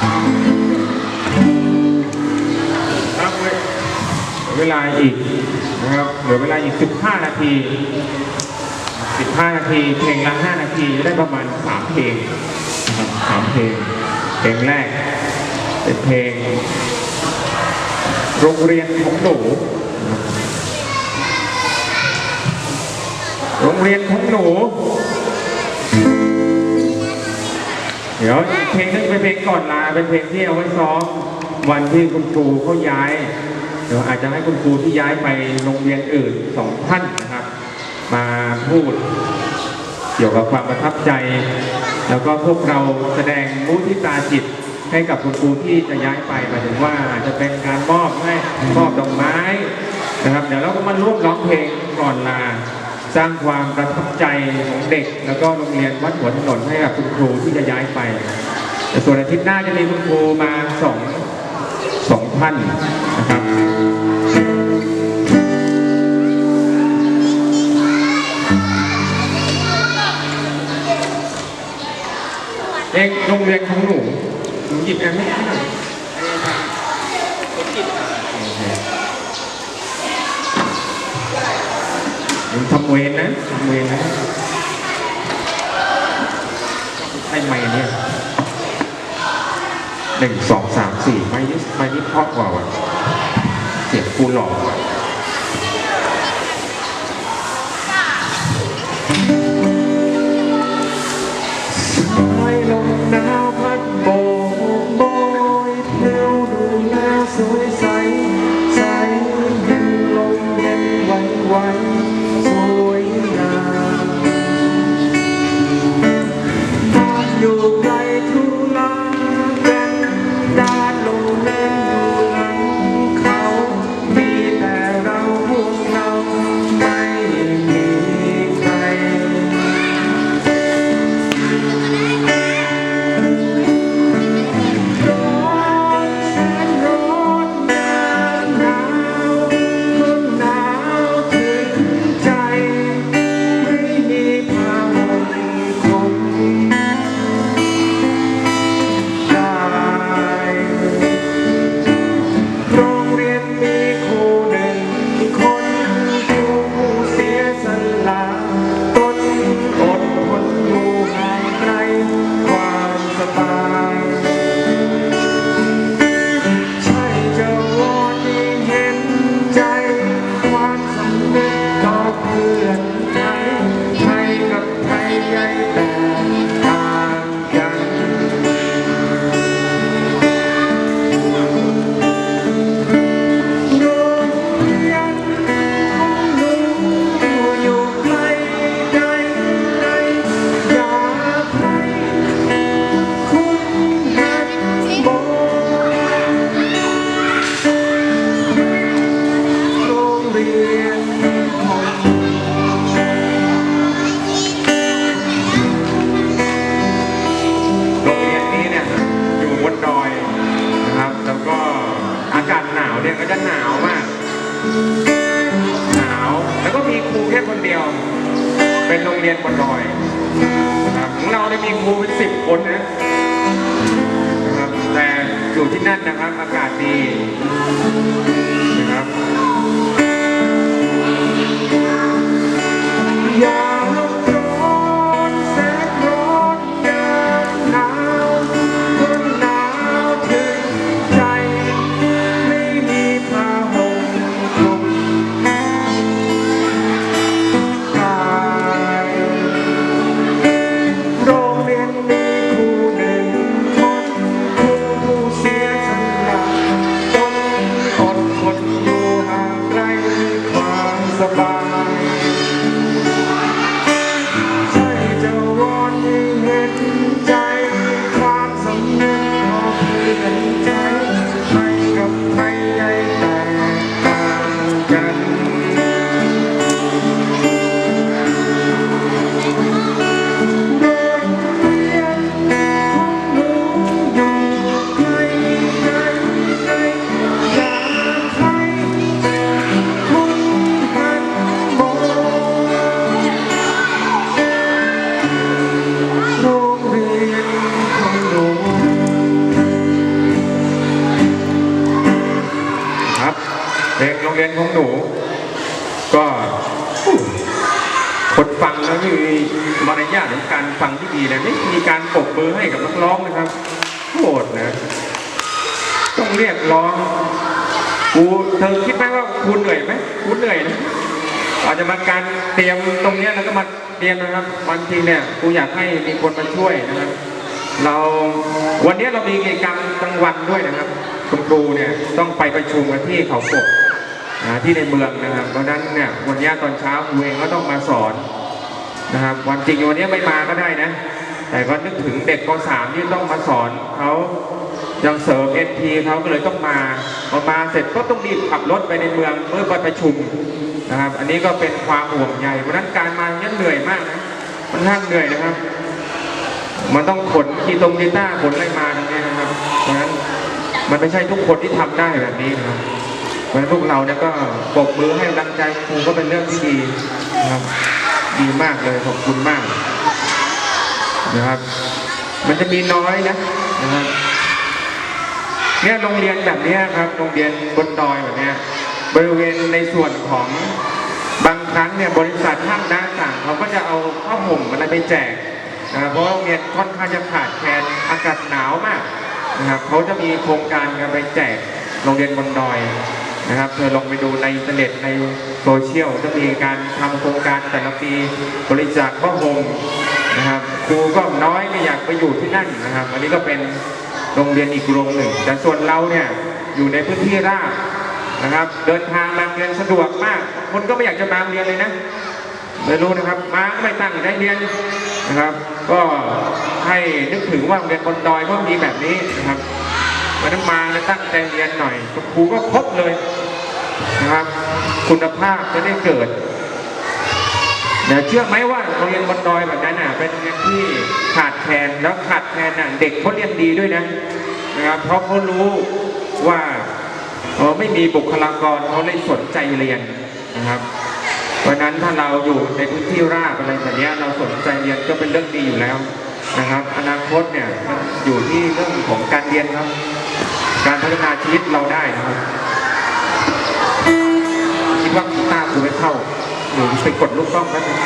ครับเหลือเวลาอีกนะครับเหลือเวลาอีก 15 นาที 15 นาที เพลงละ 5 นาทีได้ประมาณ 3 เพลงนะครับสามเพลง เพลงแรก เป็นเพลง โรงเรียนของหนูโรงเรียนของหนู เดี๋ยวเพลงนึงเป็นเพลงก่อนลาเป็นเพลงที่เอาไว้ซ้อมวันที่คุณครูเขาย้าย เดี๋ยวอาจจะให้คุณครูที่ย้ายไปโรงเรียนอื่นสองท่านนะครับ มาพูด เกี่ยวกับความประทับใจ แล้วก็พวกเราแสดงมุทิตาจิตให้กับคุณครูที่จะย้ายไปหมายถึงว่าอาจจะเป็นการมอบให้มอบดอกไม้นะครับ เดี๋ยวเราก็มาร่วมร้องเพลงก่อนลา สร้างความประทับใจของเด็ก แล้วก็โรงเรียนวัดหัวถนนให้กับคุณครูที่จะย้ายไปแต่ส่วนอาทิตย์หน้าจะมีคุณครูมาสองสองท่านนะครับเอกโรงเรียนของหนูหนูหยิบแอมให้หน่อยหนู ทำเวรนะทำเวรนะให้ไม้เนี่ยหนึ่งสองสามสี่ไม้นี้ไม้นี้เพอกว่าว่ะเสียงกูหลอกว่า เรียนบนดอยนะครับของเราเนี่ยมีครูเป็นสิบคนนะนะครับแต่อยู่ที่นั่นนะครับอากาศดี รียนของหนู ก็คนฟังแล้วมีมารยาทในการฟังที่ดีนะไม่มีการปรบมือให้กับนักร้องนะครับโหดนะ ต้องเรียกร้องกูเธอคิดไหมว่าครูเหนื่อยไหมครูเหนื่อยนะอาจจะมาการเตรียมตรงเนี้ยแล้วก็มาเตรียมนะครับบางทีเนี่ยครูอยากให้มีคนมาช่วยนะครับ เราวันนี้เรามีกิจกรรมกลางวันด้วยนะครับ คุณครูเนี่ยต้องไปประชุมกันที่เขาปก นะที่ในเมืองนะครับ เพราะนั้นเนี่ยวันนี้ตอนเช้าครูเองก็ต้องมาสอนนะครับวันจริงวันนี้ไม่มาก็ได้นะ แต่ก็นึกถึงเด็กป .3 ที่ต้องมาสอนเขายังเสริมเอ็นทีเขาก็เลยต้องมาพอมาเสร็จก็ต้องรีบขับรถไปในเมืองเพื่อไปประชุมนะครับ อันนี้ก็เป็นความห่วงใยเพราะนั้นการมาเนี่ยเหนื่อยมากนะมันน่าเหนื่อยนะครับ มันต้องขนกีตรงกีตาขนอะไรมาตรงนี้นะครับ เพราะฉะนั้นมันไม่ใช่ทุกคนที่ทำได้แบบนี้นะครับ เพราะฉะนั้นพวกเราเนี่ยก็ปรบมือให้กำลังใจครูก็เป็นเรื่องที่ดีนะครับดีมากเลยขอบคุณมากนะครับ มันจะมีน้อยนะนะครับเนี่ยโรงเรียนแบบนี้ครับโรงเรียนบนดอยแบบนี้บริเวณในส่วนของบางครั้งเนี่ยบริษัทห้างร้านต่างเขาก็จะเอาผ้าห่มอะไรไปแจกนะเพราะโรงเรียนค่อนข้างจะขาดแคลนอากาศหนาวมากนะครับเขาจะมีโครงการกันไปแจกโรงเรียนบนดอย นะครับเธอลองไปดูในอินเทอร์เน็ตในโซเชียลจะมีการทำโครงการแต่ละปีบริจาคผ้าห่มนะครับครูก็น้อยไม่อยากไปอยู่ที่นั่นนะครับ อันนี้ก็เป็นโรงเรียนอีกโรงหนึ่ง แต่ส่วนเราเนี่ยอยู่ในพื้นที่ราบนะครับ เดินทางมาเรียนสะดวกมาก คนก็ไม่อยากจะมาเรียนเลยนะไม่รู้นะครับมาก็ไม่ตั้งใจเรียนนะครับ ก็ให้นึกถึงว่าโรงเรียนบนดอยก็มีแบบนี้นะครับวันนั้นมาแล้วตั้งใจเรียนหน่อยครูก็ครบเลย นะครับ คุณภาพจะได้เกิดเนี่ยเชื่อไหมว่าโรงเรียนบนดอยแบบนั้นน่ะเป็นโรงเรียนที่ขาดแคลนแล้วขาดแคลนน่ะเด็กเขาเรียนดีด้วยนะนะครับเพราะเขารู้ว่าเออไม่มีบุคลากรเขาเลยสนใจเรียนนะครับเพราะนั้นถ้าเราอยู่ในพื้นที่ราบอะไรแบบนี้เราสนใจเรียนก็เป็นเรื่องดีอยู่แล้วนะครับ อนาคตเนี่ยมันอยู่ที่เรื่องของการเรียนครับ การพัฒนาชีวิตเราได้นะครับ ดูไม่เข้าหนูไปกดลูกกล้องแป๊บนึง